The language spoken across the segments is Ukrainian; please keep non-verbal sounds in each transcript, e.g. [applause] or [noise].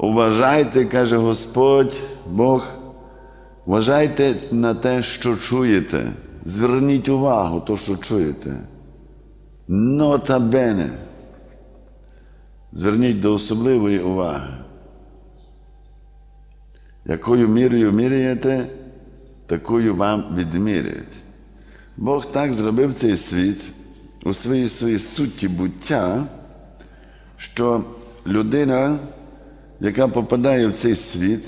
Уважайте, каже Господь, Бог, вважайте на те, що чуєте. Зверніть увагу, то, що чуєте. Нота бене. Зверніть до особливої уваги. Якою мірою міряєте, такою вам відміряють. Бог так зробив цей світ у своїй своїй суті буття, що людина, яка попадає в цей світ,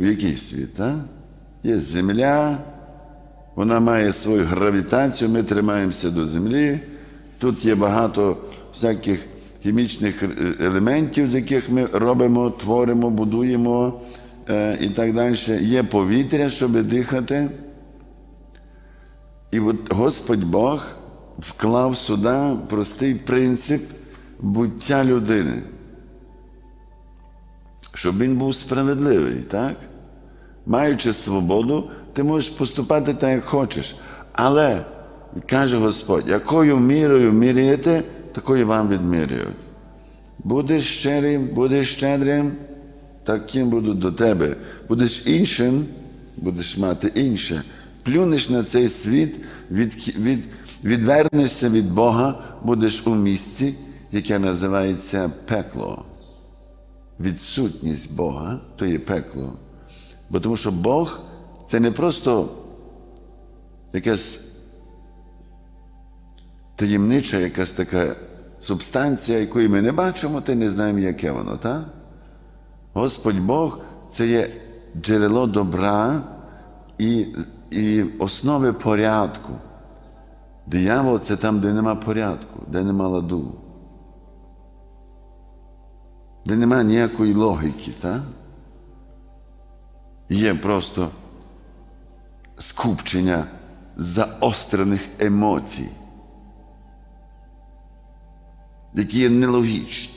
в який світ? А? Є земля, вона має свою гравітацію, ми тримаємося до землі. Тут є багато всяких хімічних е- елементів, з яких ми робимо, творимо, будуємо е, і так далі. Є повітря, щоб дихати. І от Господь Бог вклав сюди простий принцип буття людини, щоб він був справедливий, так? Маючи свободу, ти можеш поступати так, як хочеш. Але, каже Господь, якою мірою міряєте, такою вам відміряють. Будеш щирим, будеш щедрим, таким будуть до тебе. Будеш іншим, будеш мати інше. Плюнеш на цей світ, від, від, відвернешся від Бога, будеш у місці, яке називається пекло. Відсутність Бога то є пекло. Бо тому що Бог це не просто якась таємнича, якась така субстанція, якої ми не бачимо, та не знаємо, яке воно, так? Господь Бог це є джерело добра і, і основи порядку. Диявол це там, де нема порядку, де нема ладу, де нема ніякої логіки, так? Є просто скупчення заострених емоцій, які є нелогічні,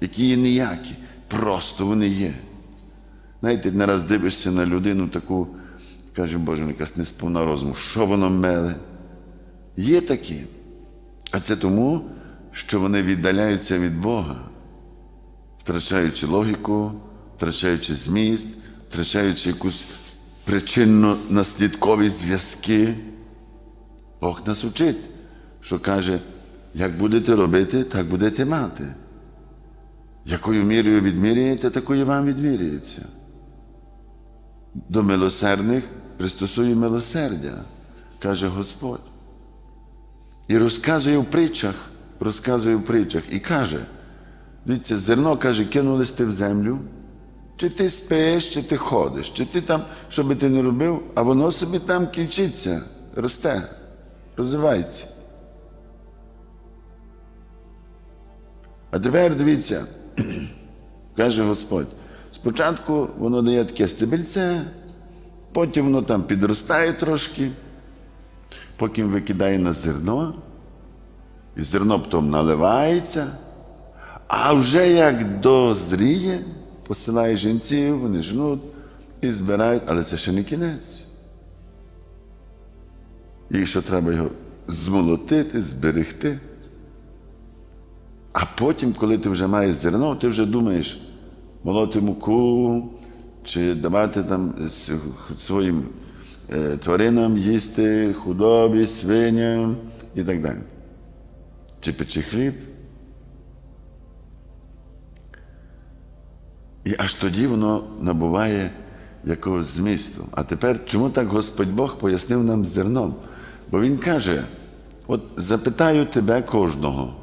які є ніякі, просто вони є. Знаєте, не раз дивишся на людину таку, каже, Боже, якась несповна розуму, що воно меле. Є такі. А це тому, що вони віддаляються від Бога, втрачаючи логіку, втрачаючи зміст, втрачаючи якусь причинно-наслідкові зв'язки. Бог нас учить, що каже, як будете робити, так будете мати. Якою мірою відміряєте, такою вам відміряється. До милосердних пристосує милосердя, каже Господь. І розказує в притчах, розказує в притчах і каже, дивіться, зерно каже, кинули ти в землю, чи ти спиш, чи ти ходиш, чи ти там, що би ти не робив, а воно собі там кінчиться, росте, розвивається. А тепер дивіться, каже Господь, спочатку воно дає таке стебельце, потім воно там підростає трошки, потім викидає на зерно, і зерно потім наливається, а вже як дозріє, посилає жінців, вони жнуть і збирають, але це ще не кінець. І що треба його змолотити, зберегти. А потім, коли ти вже маєш зерно, ти вже думаєш молоти муку, чи давати там своїм е, тваринам їсти, худобі, свиням і так далі. Чи печи хліб. І аж тоді воно набуває якогось змісту. А тепер чому так Господь Бог пояснив нам зерном? Бо Він каже: от запитаю тебе кожного.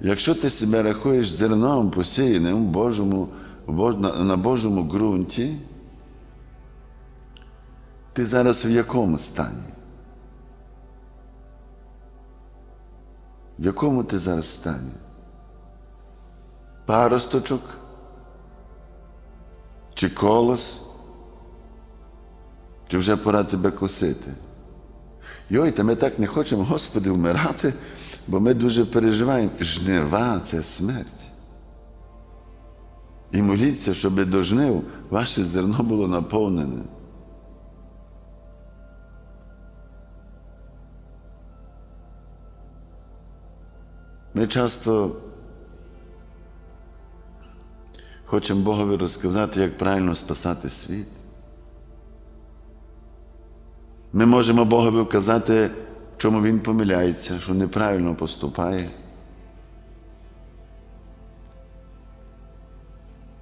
Якщо ти себе рахуєш зерном посіяним в Божому, на Божому ґрунті, ти зараз в якому стані? В якому ти зараз стані? Паросточок? Чи колос? Чи вже пора тебе косити? Йой, та ми так не хочемо, Господи, вмирати, бо ми дуже переживаємо. Жнива це смерть. І моліться, щоб до жнив ваше зерно було наповнене. Ми часто хочемо Богові розказати, як правильно спасати світ. Ми можемо Богові вказати, чому Він помиляється, що неправильно поступає.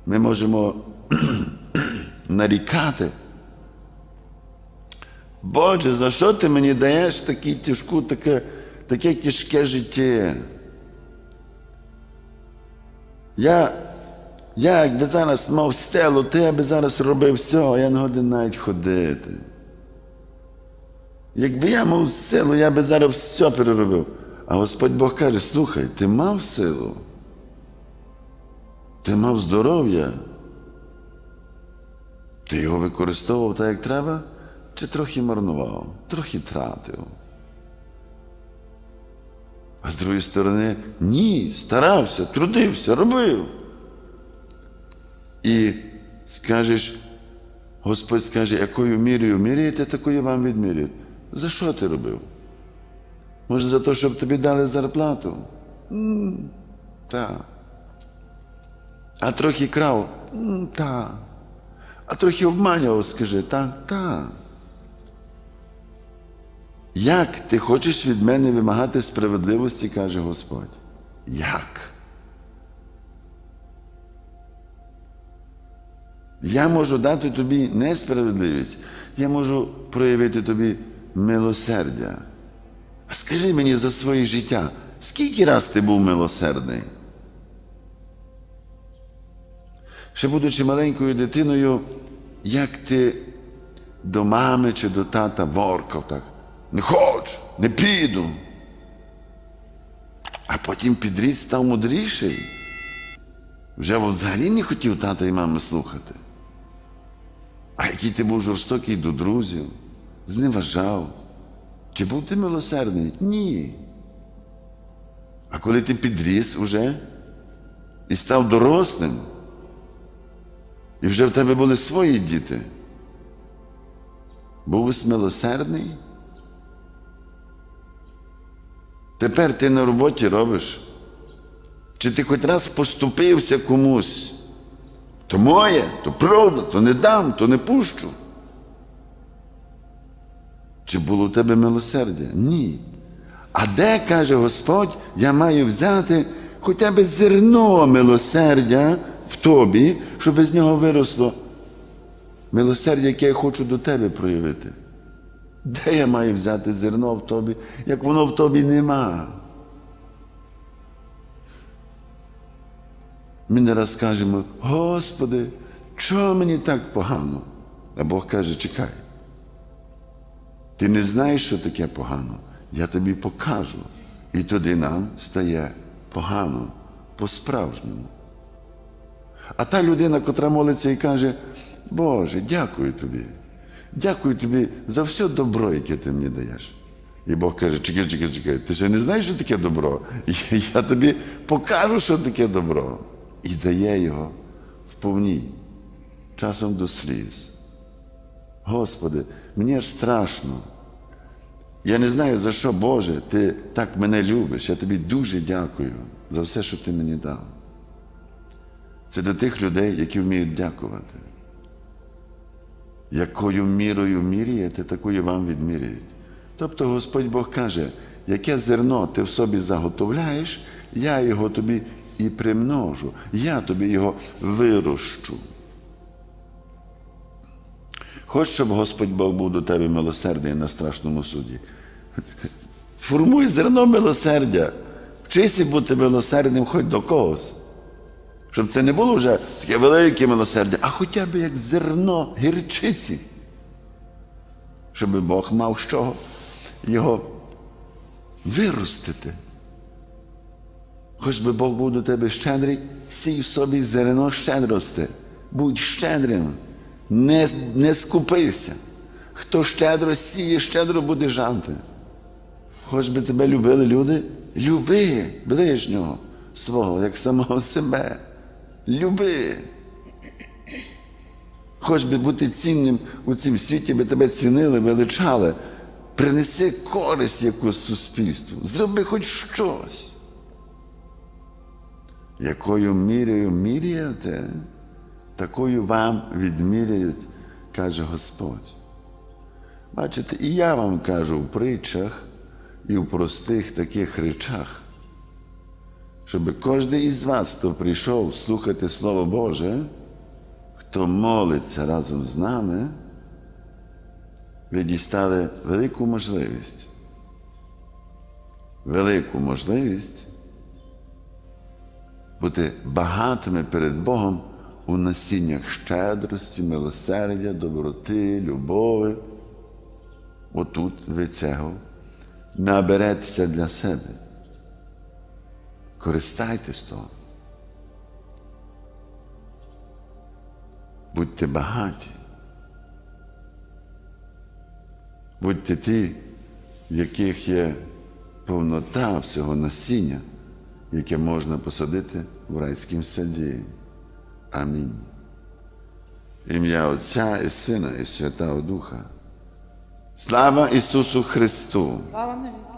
Ми можемо [clears throat] нарікати. Боже, за що ти мені даєш таку тяжку, таке, таке тяжке життя? Я, я якби зараз мав село, то я би зараз робив все, а я не годен навіть ходити. Якби я мав силу, я би зараз все переробив. А Господь Бог каже: слухай, ти мав силу, ти мав здоров'я, ти його використовував так, як треба, чи трохи марнував, трохи тратив. А з другої сторони, ні, старався, трудився, робив. І скажеш, Господь скаже, якою мірою міряєте, такою вам відміряють. За що ти робив? Може, за те, щоб тобі дали зарплату? Так. А трохи крав? Так. А трохи обманював, скажи, так, так. Як ти хочеш від мене вимагати справедливості, каже Господь? Як? Я можу дати тобі несправедливість, я можу проявити тобі милосердя. А скажи мені за своє життя, скільки раз ти був милосердний? Ще будучи маленькою дитиною, як ти до мами чи до тата воркав так, не хочу, не піду. А потім підріс став мудріший. Вже взагалі не хотів тата і мами слухати. А який ти був жорстокий до друзів, зневажав. Чи був ти милосердний? Ні. А коли ти підріс уже і став дорослим, і вже в тебе були свої діти, був милосердний? Тепер ти на роботі робиш. Чи ти хоч раз поступився комусь? То моє, то правда, то не дам, то не пущу. Чи було у тебе милосердя? Ні. А де, каже Господь, я маю взяти хоча б зерно милосердя в тобі, щоб з нього виросло милосердя, яке я хочу до тебе проявити. Де я маю взяти зерно в тобі, як воно в тобі нема? Ми не раз кажемо, Господи, чого мені так погано? А Бог каже, чекай. Ти не знаєш, що таке погано. Я тобі покажу. І тоді нам стає погано по-справжньому. А та людина, котра молиться і каже, Боже, дякую тобі. Дякую тобі за все добро, яке ти мені даєш. І Бог каже, чекай, чекай, чекай, ти ще не знаєш, що таке добро? [laughs] Я тобі покажу, що таке добро. І дає його вповні, часом до сліз. Господи, мені аж страшно. Я не знаю, за що, Боже, ти так мене любиш. Я тобі дуже дякую за все, що ти мені дав. Це до тих людей, які вміють дякувати. Якою мірою міряєте, такою вам відміряють. Тобто Господь Бог каже, яке зерно ти в собі заготовляєш, я його тобі і примножу, я тобі його вирощу. Хоч, щоб Господь Бог був до тебе милосердний на страшному суді. Формуй зерно милосердя. Вчися бути милосердним хоч до когось. Щоб це не було вже таке велике милосердя, а хоча б як зерно гірчиці. Щоб Бог мав з чого його виростити. Хоч би Бог був до тебе щедрий, сій в собі зерно щедрости. Будь щедрим, не, не скупися. Хто щедро сіє, щедро буде жанти. Хоч би тебе любили люди, люби ближнього свого, як самого себе. Люби. Хоч би бути цінним у цім світі, би тебе цінили, величали. Принеси користь якусь суспільству. Зроби хоч щось. Якою мірою міряєте, такою вам відміряють, каже Господь. Бачите, і я вам кажу в притчах і в простих таких речах, щоб кожен із вас, хто прийшов слухати Слово Боже, хто молиться разом з нами, ви дістали велику можливість. Велику можливість бути багатими перед Богом у насіннях щедрості, милосердя, доброти, любові. Отут ви цього наберетеся для себе. Користайтесь того. Будьте багаті. Будьте ті, в яких є повнота всього насіння, яке можна посадити в райському саді. Амінь. Ім'я Отця і Сина і Святого Духа. Слава Ісусу Христу! Слава навіки.